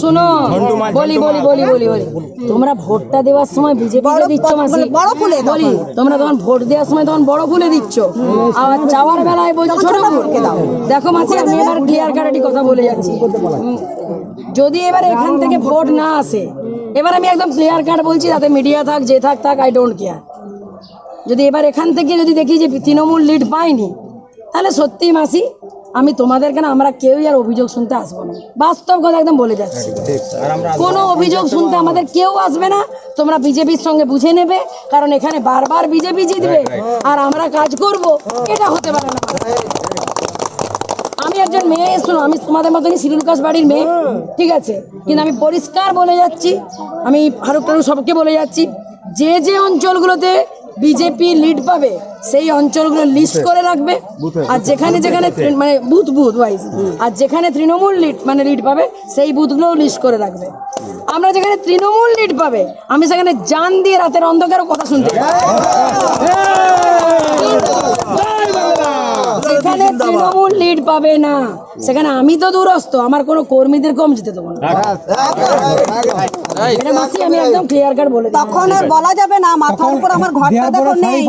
শোনো বলি বলি বলি বলি বলি। তোমরা ভোটটা দেওয়ার সময় বিজেপি দিচ্ছ মাসি বড় ফুলে বলি তোমরা তখন ভোট দেওয়ার সময় তখন বড় ফুলে দিচ্ছ। আর চাওয়ার বেলায় বলছো ছোট ফুলকে দাও। দেখো মাসি আমি এবার ক্লিয়ার কাটাটি কথা বলে যাচ্ছি। যদি এবার এখান থেকে ভোট না আসে এবার আমি একদম ক্লিয়ার কাট বলছি যাতে মিডিয়া থাক যে থাক থাক আই ডোন্ট কেয়ার। যদি এবার এখান থেকে যদি দেখি যে তৃণমূল লিড পাইনি তাহলে সত্যি মাসি আমি তোমাদের কেন? আমরা কেউই আর অভিযোগ শুনতে আসব না। বাস্তব কথা একদম বলে যাচ্ছি। কোনো অভিযোগ শুনতে আমাদের কেউ আসবে না। তোমরা বিজেপির সঙ্গে বুঝে নেবে কারণ এখানে বারবার বিজেপি জিতবে। আর আমরা কাজ করব। এটা হতে পারে না। আমি একজন মেয়ে শোনো আমি তোমাদের মতনই শিডিউল কাস্ট বাড়ির মেয়ে ঠিক আছে? কিন্তু আমি পরিষ্কার বলে যাচ্ছি আমি ফারুক টারুক সবকে বলে যাচ্ছি যে যে অঞ্চলগুলোতে বিজেপি লিড পাবে সেই অঞ্চলগুলো লিস্ট করে রাখবে। আর যেখানে যেখানে মানে বুথ বুথ ওয়াইজ আর যেখানে তৃণমূল লিড মানে লিড পাবে সেই বুথগুলো লিস্ট করে রাখবে। আমরা যেখানে তৃণমূল লিড পাবে আমি সেখানে জান দিয়ে রাতের অন্ধকারও কথা শুনতে চাই। যেখানে তৃণমূল লিড পাবে না। সেখানে আমি তো দূরস্থ আমার কোনো কর্মীদের কম যেতে দেবো না। আমি একদম ক্লিয়ার কাট বলে তখন আর বলা যাবে না মাথার উপর আমার ঘরটা দেখো নেই।